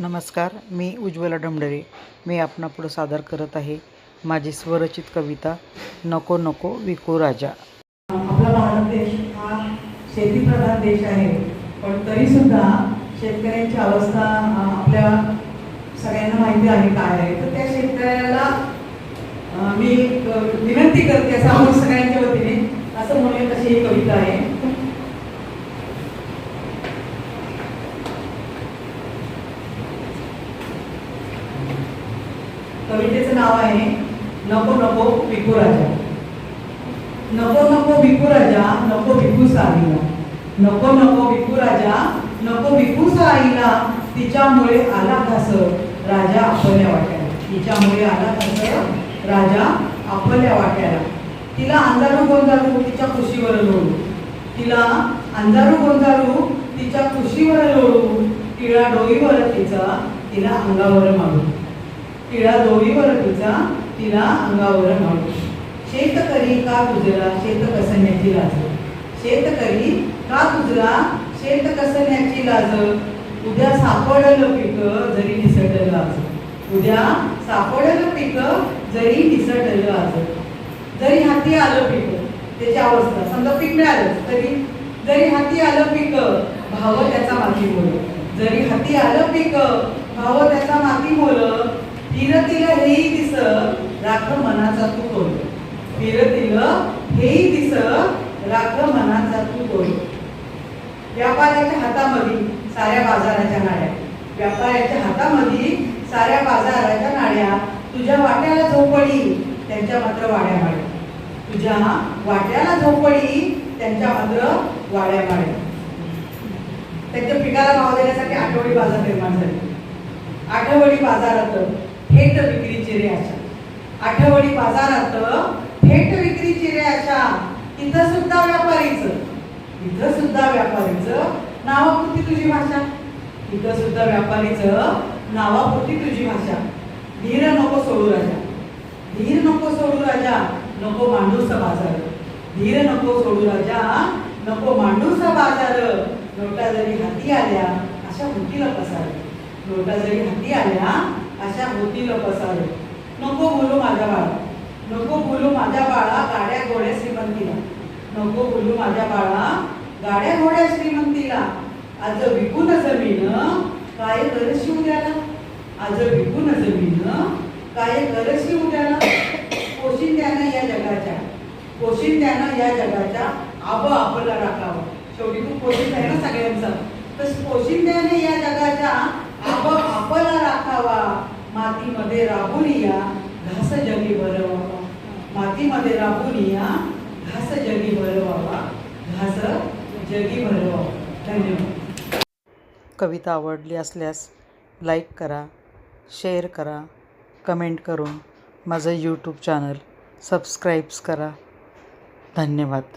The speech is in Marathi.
नमस्कार मी उज्ज्वला डमडरे. मी आपणापुढं सादर करत आहे माझी स्वरचित कविता नको नको विको राजा. आपला भारत देश हा शेतीप्रधान देश आहे पण तरीसुद्धा शेतकऱ्यांची अवस्था आपल्या सगळ्यांना माहिती आहे काय आहे. तर त्या शेतकऱ्याला मी विनंती करते असं सगळ्यांच्या वतीने असं म्हणूया तशी ही कविता आहे. कवितेचं नाव आहे नको नको भिकू राजा. नको नको भिकू राजा नको भिकू साईला. नको नको भिकू राजा नको भिकू साईला. तिच्यामुळे आला घास राजा आपल्या वाट्याला. तिच्यामुळे आला घास राजा आपल्या वाट्याला. तिला अंधारू गोंधारू तिच्या कुशीवर लोळू. तिला अंधारू गोंधारू तिच्या कुशीवर लोळू. तिळा डोईवर तिचा तिला अंगावर मारू. तिळा डोईवर तुझा तिला अंगावर मारू. शेतकरी का तुझला शेत कसण्याची लाज? शेतकरी का तुझला शेत कसण्याची लाज? उद्या सापडलं पीक जरी निसटलं आज. उद्या सापडलं पीक जरी निसटलं आज. जरी हाती आलं पीक त्याची अवस्था. समजा पीक मिळालं तरी. जरी हाती आलं पीक भाव त्याचा माती मोल जरी हाती आलं पीक भाव त्याचा माती मोल फिरतीला हेही दिस राख मनाचा तू कोण? फिरतीला हेही दिस राख मनाचा तू कोण? व्यापाऱ्याच्या हातामध्ये साऱ्या बाजाराच्या नाड्या व्यापाऱ्याच्या हातामध्ये साऱ्या बाजाराच्या नाड्या तुझ्या वाट्याला झोपडी त्यांच्या मात्र वाड्या माड्या तुझ्या वाट्याला झोपडी त्यांच्या मात्र वाड्या माड्या त्यांच्या पिकाला भाव देण्यासाठी आठवडी बाजार निर्माण झाली. आठवडी बाजारात थेट विक्रीची रेषा आठवडी बाजारात थेट विक्रीची रेषा इथं सुद्धा व्यापारीच. इथं सुद्धा व्यापारीच नावापुरती तुझी भाषा. इथं सुद्धा व्यापारीच नावापुरती तुझी भाषा. धीर नको सोडू राजा. धीर नको सोडू राजा नको मांडूसा बाजार. धीर नको सोडू राजा नको मांडूसा बाजार. नोटा जरी हाती आल्या अशा होतीला पसार. नोटा जरी हाती आल्या अशा होतीला पसार. नको बोलू माझ्या बाळा. नको बोलू माझ्या बाळा गाड्या घोड्या श्रीमंतीला. नको बोलू माझ्या बाळा गाड्या घोड्या श्रीमंतीला. आज विकून जमीन काय करशी उद्याला? आज विकून जमीन काय करशी उद्याला? पोशिंद्यानं या जगाच्या. पोशिंद्यानं या जगाच्या. आबो आपला राखावं. शेवटी तू पोशिंद आहे ना सगळ्यांचा. तर पोशिंद्याने या खावा मातीमध्ये राबुनिया घास जगी भरवावा. मातीमध्ये राबुनिया घास जगी भरवावा. घास जगी भरवावा. धन्यवाद. कविता आवडली असल्यास लाईक करा शेअर करा कमेंट करून माझं यूट्यूब चॅनल सबस्क्राईब्स करा. धन्यवाद.